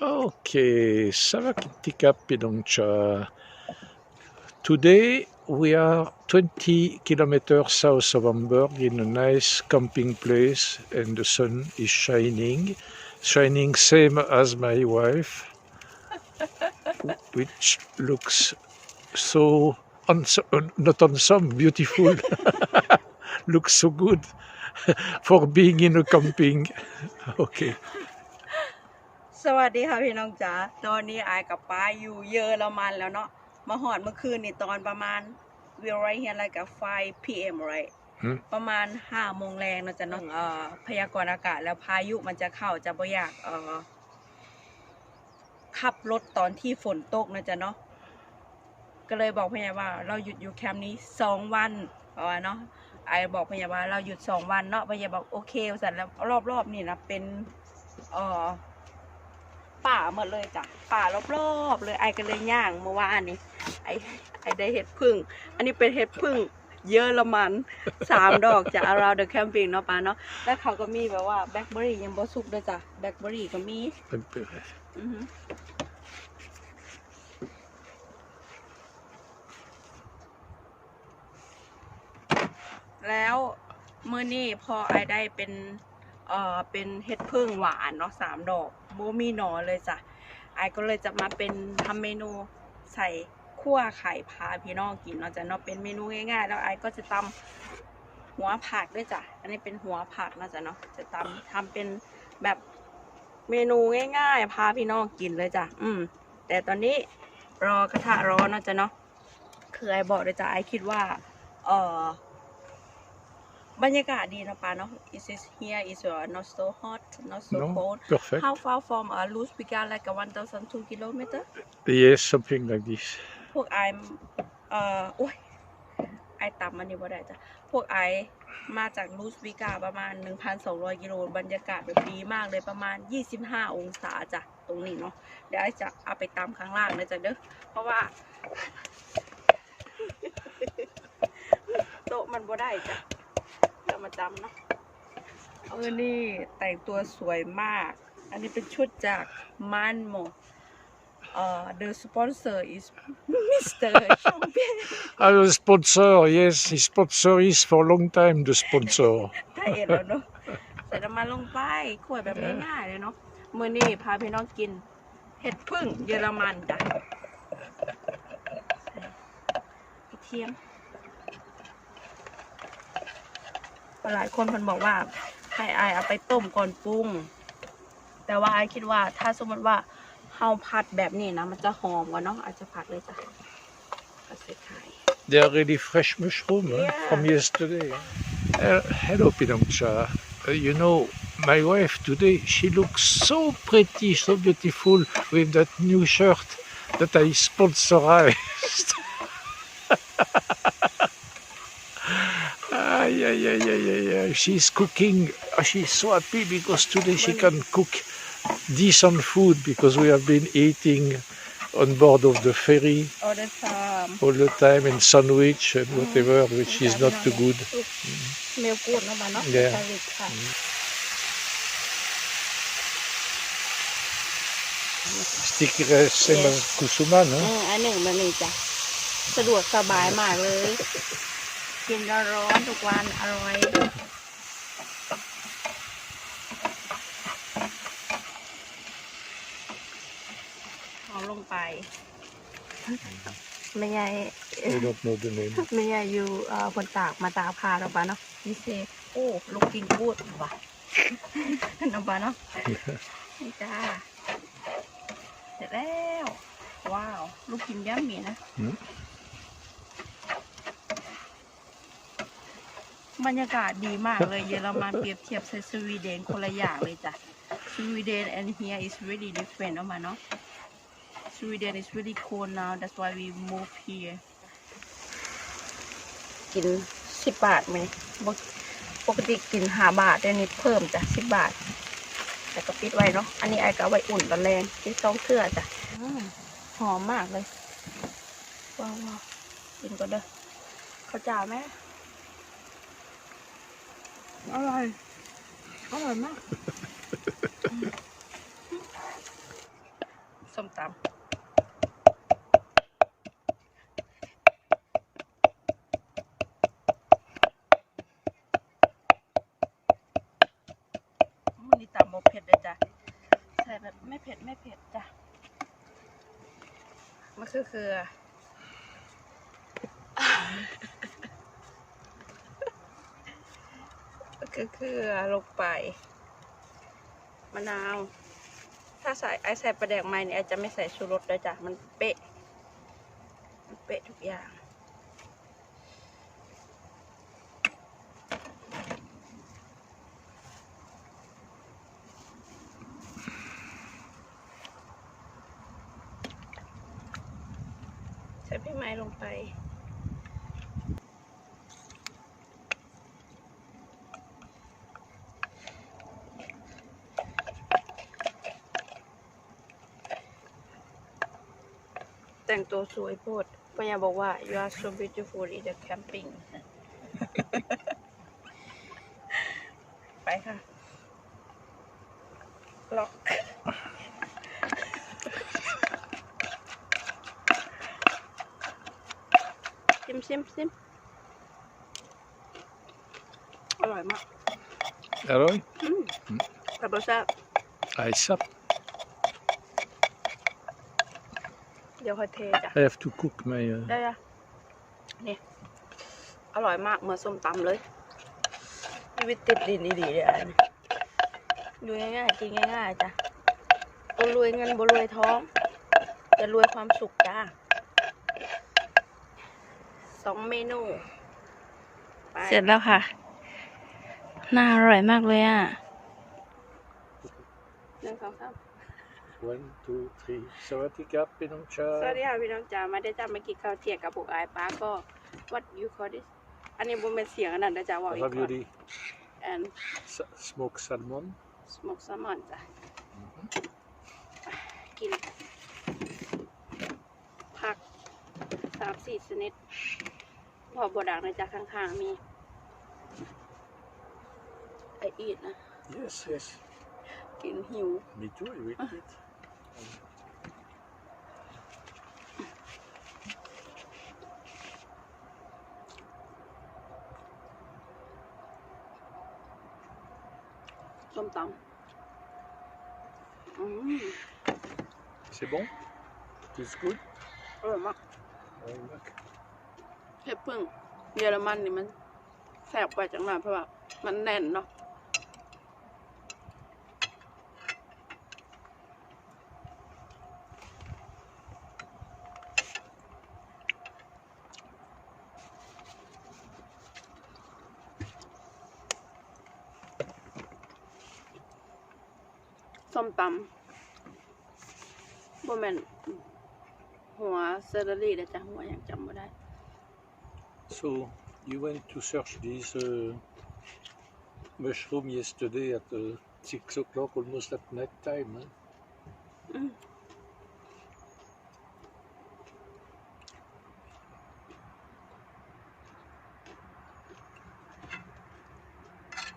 Okay, Savakitika Pidongcha. Today we are 20 kilometers south of Hamburg in a nice camping place and the sun is shining. Shining same as my wife, which looks so, uh, not handsome, beautiful. looks so good for being in a camping. Okay. สวัสดีค่ะพี่น้องจ๋า ตอนนี้อายกับป้าอยู่เยอรมันแล้วเนาะ มาหอดเมื่อคืนนี่ตอนประมาณ we right here like at 5 p.m. right หืมประมาณ5โมงแรงเนาะจะเนาะเอ่อพยากรณ์อากาศแล้วพายุมันจะเข้าจะบ่อยากเอ่อขับรถตอนที่ฝนตกนะจ๊ะเนาะ ก็เลยบอกพยาว่า เราหยุดอยู่แคมป์นี้สองวันเพราะว่าเนาะ ไอบอกพยาว่าเราหยุดสองวันเนาะพยาบอกโอเคเสร็จแล้วรอบๆนี่นะเป็นเอ่อ ป่าหมดเลยจ้ะป่ารอบๆเลยไอก็เลยย่างเมื่อวานนี้ ไอไอได้เห็ดพึ่ง อันนี้เป็นเห็ดพึ่งเยอรมันสามดอกจาก around the camping เนาะป้าเนาะแล้วเขาก็มีแบบว่าแบล็คเบอร์รี่ยังบ่สุกด้วยจ้ะแบล็คเบอร์รี่ก็มีอือฮึแล้ว มื้อนี้พอไอได้เป็น เอ่อเป็นเห็ดพึ่งหวานเนาะสามดอกโบมีหนอเลยจ้ะไอก็เลยจะมาเป็นทำเมนูใส่คั่วไข่พาพี่น้องกินเนาะจะเนาะเป็นเมนูง่ายๆ แล้วไอก็จะตำหัวผักด้วยจ้ะอันนี้เป็นหัวผักนะจ๊ะเนาะจะตำทำเป็นแบบเมนูง่ายๆ พาพี่น้องกินเลยจ้ะอืม แต่ตอนนี้รอกระทะร้อนนะจ๊ะเนาะคือไอบอกเลยจ้ะไอคิดว่า เอ่อ บรรยากาศดีนะป้าเนาะ Is it here is uh, not so hot not so No, cold perfect. How far from uh, Ludwiga like a 1,002 kilometer Yes, something like this. พวกไอเอ่อโอ้ยไอต่ำมันนี่บ่ได้จ้ะพวกไอมาจากลูสวิกาประมาณ 1,200 กิโลบรรยากาศแบบดีมากเลยประมาณ 25 องศาจ้ะตรงนี้เนาะเดี๋ยวไอจะเอาไปตามข้างล่างนะจ๊ะเด้อเพราะว่าโต๊ะมันบ่ได้จ้ะ เดี๋ยวมาจำเนาะเออนี่แต่งตัวสวยมาก อันนี้เป็นชุดจากมันโม uh, the sponsor is Mr. Champion Ah, the sponsor, yes, the sponsor is for a long time, the sponsor. ไทยเอ็ดแล้วเนาะใส่น้ำมันลงไปขวดแบบง่ายๆเลยเนาะมื้อนี้พาพี่น้องกิน เห็ดพึ่งเยอรมันจ้ะใส่กระเทียม หลายคนเพิ่นบอกว่าให้อายเอาไปต้มก่อนปรุง แต่ว่าอายคิดว่าถ้าสมมติว่าเฮาผัดแบบนี้นะมันจะหอมกว่าเนาะอาจจะผัดเลยจ้ะผัดใส่ไข่ They are really fresh mushroom huh, Yeah. from yesterday. Uh, hello, Pinongcha. Uh, you know, my wife today, she looks so pretty, so beautiful with that new shirt that I sponsorized. She's cooking. uh, She's so happy because today she can cook decent food because we have been eating on board of the ferry all the time all the time and sandwich and whatever, which is not too good. เมลกูดเนาะมาเนาะ Yeah. สลิดค่ะ Sticker same as Kusuman, อื huh? มอันหนึ่งมันนี่จ้ะสะดวกสบายมากเลย กินร้อนๆทุกวันอร่อย ไปไม่ใหญ่ I don't know the name. ไม่ใหญ่อยู่เอ่อคนตากมาตากผ้าเราปะเนาะนี่เซโอ้ลูกกินกูดว่ะน้ำปลาเนาะนี่จ้าเสร็จแล้ว ว้าว ลูกกินย่ำหมีนะอืมบรรยากาศดีมากเลยเยอรมันเปรียบเทียบใส่สวีเดนคนละอย่างเลยจ้ะสวีเดน and here is really different เนาะมาเนาะ Sweden is really cold now that's why we move here กินสิบบาทไหมปกปกติกินห้าบาทแต่นี้เพิ่มจ้ะสิบบาท แต่ก็ปิดไว้เนาะอันนี้ไอ้ก็เอาไว้อุ่นตอนแรงที่ซองเทื่อจ้ะอืมหอมมากเลยว้าวว้าวกินก็เด้อข้าวเจ้าไหมอร่อยอร่อยมาก ไม่เผ็ดไม่เผ็ดจ้ะมะเขือเขือมะเขือเขือลงไปมะนาว ถ้าใส่ไอใส่ปลาแดกไม้เนี่ยจะไม่ใส่ชูรสเลยจ้ะมันเป๊ะ มันเป๊ะทุกอย่าง ใส่พริกไม้ลงไป แต่งตัวสวยโพดปัญญาบอกว่า you are so beautiful in the camping ไปค่ะ ล็อก ชิมชิมชิมอร่อยมาก Alloy? แต่รสชาติ Ice up. เดี๋ยวค่อยเทจ้ะ I have to cook my. Uh, ได้จ้ะนี่ อร่อยมากเหมือนส้มตำเลยชีวิตติดดินดีๆเลยอันนี้อยู่ง่ายๆกินง่ายๆจ้ะบ่รวยเงินบ่รวยท้อง จะรวยความสุขจ้าส องเมนูไปเสร็จแล้วค่ะ น่าอร่อยมากเลยอะหนึ่งสองสาม one, two, three. Sawatika, Pinongcha. สวัสดีค่ะพี่น้องจ๋ามาได้จ้ามากินข้าวเที่ยงกับพวกไอ้ป้าก็ what you call this อันนี้บ่เป็นเสียงอันนั้นนะจ๊ะว่าอีกก่อน Ravioli, and sa- smoked salmon. smoke salmon จ้ะกิน ผัก สามสี่ชนิดพอบดักนะจ๊ะข้างๆมีไออีดนะ Yes, yes. กินหิว Me too, I will eat. ส้มตำอืม C'est bon? It's good? อร่อยมาก Very much. เห็ดพึ่งเยอรมันนี่มันแซ่บกว่าจังหวะเพราะว่ามันแน่นเนาะส้มตำบ่แม่น หัวเซอร์รี่เดี๋ยวจะหัวอย่างจำไม่ได้ So, you went to search this uh, mushroom yesterday at uh, 6 o'clock, almost at night time. Huh? อืม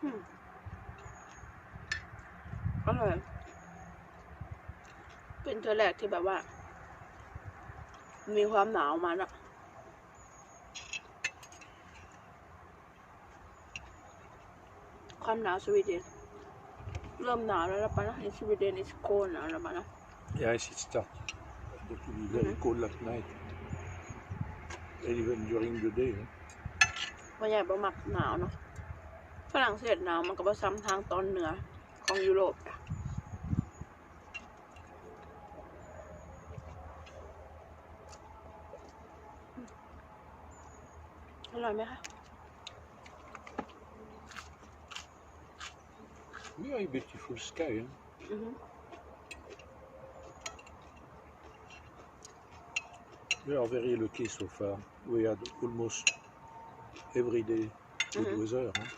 อืมอร่อยเป็นเธอแรกที่แบบว่า มีความหนาวมาแล้วความหนาวสวีเดนเริ่มหนาวแล้วนะปะนะในสวีเดน is cold หนาวแล้วปะนะ Yes, it starts to be very cold at night. And even during the day. Huh? ว่าใหญ่ประมักหนาวเนาะฝรั่งเศสหนาวมันก็บ่ซ้ำทางตอนเหนือของยุโรปอะ อร่อยไหมคะ Very beautiful sky. Huh? อือฮึ We are very lucky so far. We had almost every day good Mhm. weather. Huh?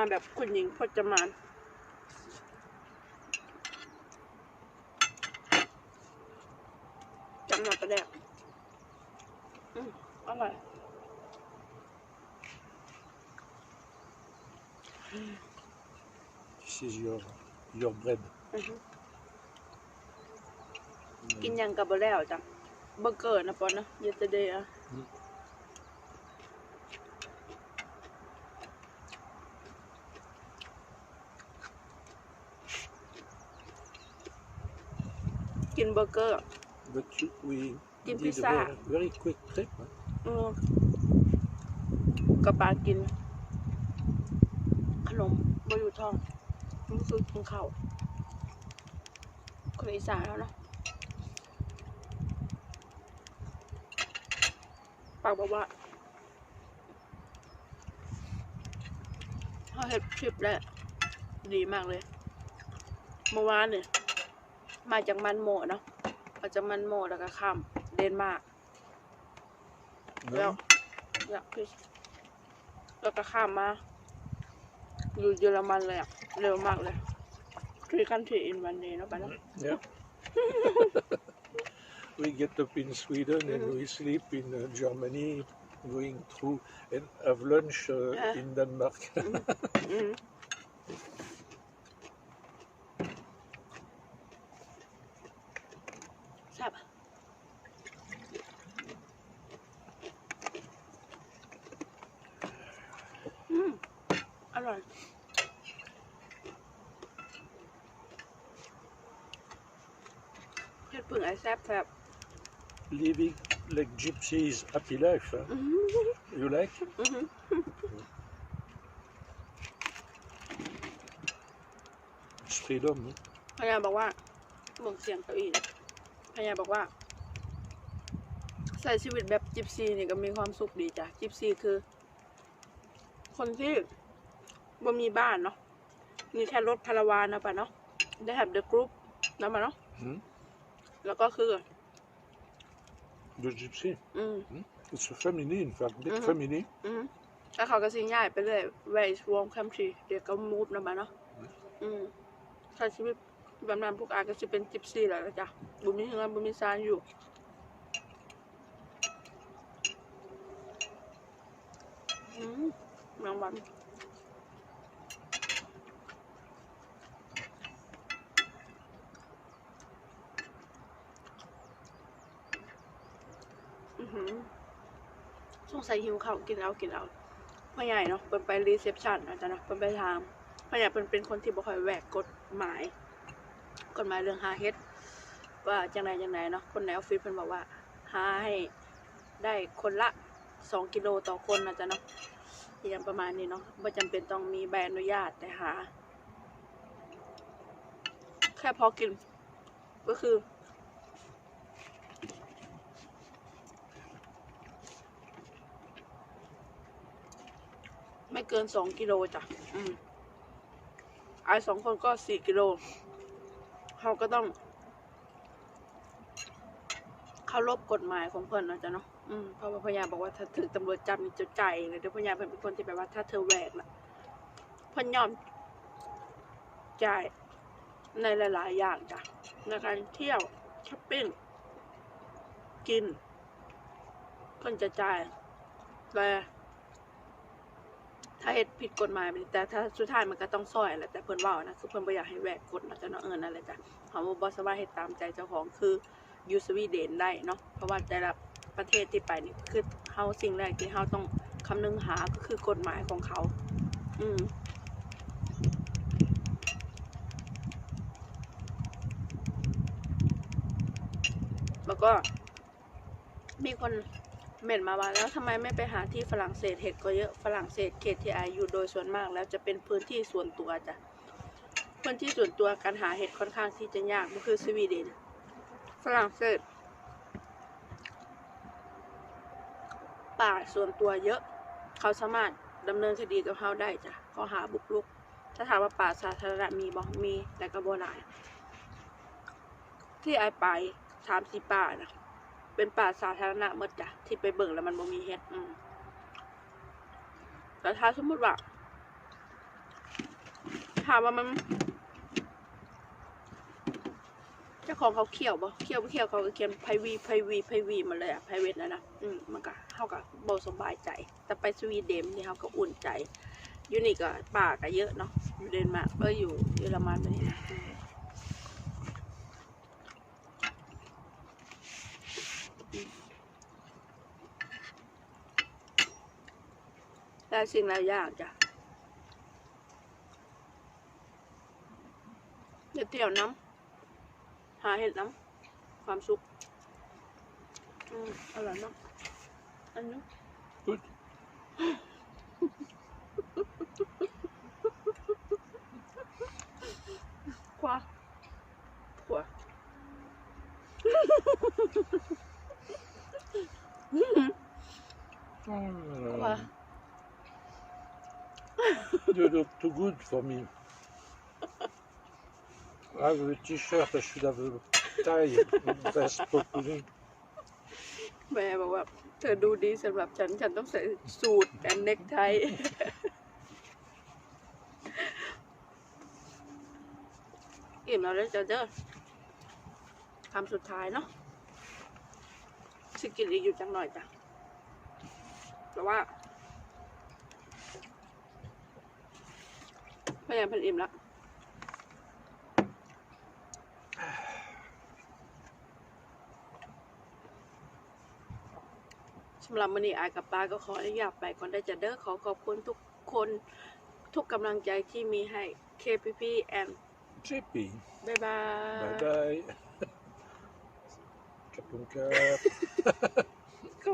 มาแบบคุณหญิงพจมานจำหน่าประแดกอืมอร่อย This is your your bread. อือฮึกินยังกับบแล้วจ้ะเบอร์เกอร์นะปอนนะ yesterday อะ อืม กิน เบอร์เกอร์ But you, we Give did a pizza. very, very quick trip. Huh? เออกับปลากิน ขนมบอยู่ท้องมันคือกินข้าวคนอีสานแล้วเนาะปากบอกว่าเขาเห็ดทริปแล้วดีมากเลย เมื่อวานเนี่ย มาจากมันโมเนาะมาจากมันโมแล้วก็ข้ามเดนมาร์กแล้วอยากคือแล้วก็ข้ามมา อยู่เยอรมันเลยอะเร็วมากเลย three country in one day เนาะปะเนาะ Yeah. we get up in Sweden and Mhm. we sleep in uh, Germany, going through and have lunch uh, Yeah. in Denmark. อืมแซ่บอะอืม อ ร่อยเฮ็ดผึ่งไอ้แซ่บแซ่บ Living like gypsies, happy life. huh? อื้อหือ You like? อื้อหือ It's freedom. huh? พยาบอกว่าเมืองเสียงเก้าอี้นะพยาบอกว่าใช้ชีวิตแบบจิปซีนี่ก็มีความสุขดีจ้ะจิปซีคือ คนที่ บ่มีบ้านเนาะมีแค่รถพาราวานนะปะเนาะ ได้ have the group นะปะเนาะ Hmm? แล้วก็คือ The gypsy. อืม It's a family, in fact, big Mhm. family. อืมแล้วเขาก็สิย้ายไปเรื่อย where is warm country เดี๋ยวก็ move นะปะเนาะ อืมใช้ชีวิตแบบนั้นพวกอาก็จะเป็นจิปซีแหละจ้ะบุมีเงินบุมีซานอยู่ อืมรางวัล หือสงสัยหิวข้าวกินเอากินเอาพ่อใหญ่เนาะเปินไปรีเซพชันอาจจะเนาะเปินไปทามพ่อใหญ่เปินเป็นคนที่บ่ค่อยแหวกกฎหมายกฎหมายเรื่องหาเฮ็ดว่าจังไดจังไดเนาะคนในออฟฟิศเพิ่นบอกว่าหาให้ได้คนละสองกิโลต่อคนนะจ๊ะเนาะอย่างประมาณนี้เนาะไม่จำเป็นต้องมีใบอนุญาตแต่หาแค่พอกินก็คือ เกินสองกิโลจ้ะ อืมไอสองคนก็สี่กิโล เขาก็ต้องเคารพกฎหมายของเพิ่นเนาะจ๊ะเนาะ อืมเพราะว่าพยาบอกว่าถ้าถึงตำรวจจับนี่จะจ่ายเลยเดี๋ยวพยาเป็นคนที่แบบว่าถ้าเธอแหวกน่ะเพิ่นยอมจ่ายในหลาย ๆ อย่างจ้ะ ในการเที่ยวช้อปปิ้ง กิน เพิ่นจะจ่ายแต่ ถ้าเฮ็ดผิดกฎหมายไปแต่ถ้าสุดท้ายมันก็ต้องซอยแหละแต่เพิ่นเว้านะคือเพิ่นบ่อยากให้แหวกกฎนะจ๊ะเนาะเออนั่นแหละจ้ะเขาบ่สามารถเฮ็ดตามใจเจ้าของคืออยู่สวีเดนได้เนาะเพราะว่าแต่ละประเทศที่ไปนี่คือเฮาสิ่งแรกที่เฮาต้องคำนึงหาก็คือกฎหมายของเขา อืมแล้วก็มีคน เม่นมาว่าแล้วทำไมไม่ไปหาที่ฝรั่งเศสเห็ดก็เยอะฝรั่งเศสเขตที่อาอยู่โดยส่วนมาก แล้วจะเป็นพื้นที่ส่วนตัวจ้ะพื้นที่ส่วนตัวการหาเห็ดค่อนข้างที่จะยากมันคือสวีเดนฝรั่งเศสป่าส่วนตัวเยอะ เขาสามารถดำเนินคดีกับเขาได้จ้ะข้อหาบุกรุก ถ้าถามว่าป่าสาธารณะมีบ่มีแต่ก็บ่หลาย ที่ไอไปสามสี่ป่านะ เป็นป่าสาธารณะหมดจ้ะที่ไปเบิ่งแล้วมันบ่มีเฮ็ดอืมแต่ถ้าสมมติว่าถามว่ามันเจ้าของเขาเขี่ยวบ่เขี่ยวบ่เขี่ยวเขาก็เขียนไพวีไพวีไพวีมาเลยอะไพเวทนะนะอืมมันก็เฮาก็บ่สบายใจ แต่ไปสวีเดนนี่เฮาก็อุ่นใจอยู่นี่ก็ป่าก็เยอะเนาะอยู่เดนมาร์กเอออยู่เยอรมันไปนี่นะ อืมได้สิ่งหลายอย่างจ้ะเดี๋ยวเที่ยวน้ำหาเห็ดน้ำความสุขอืมอร่อยเนาะอันนี้ Good. คว้าคว้า Um, you look too good for me. I have a t-shirt, I should have a tie, vest properly. แม่บอกว่า เธอดูดีสำหรับฉัน ฉันต้องใส่สูทแอนเน็กไท อิ่มแล้วเลยจ้ะเด้อคำสุดท้ายเนาะ สิกินอีกอยู่จังหน่อยจ้ะแต่ว่าพยายามเพันอิ่มแล้วสำหรับมื้อนี้อายกับป้าก็ขออนุญาตไปก่อนได้จะเด้อขอขอบคุณทุกคนทุกกำลังใจที่มีให้ KPP and JP. บ๊ายบาย Bye bye. Kapunka. ข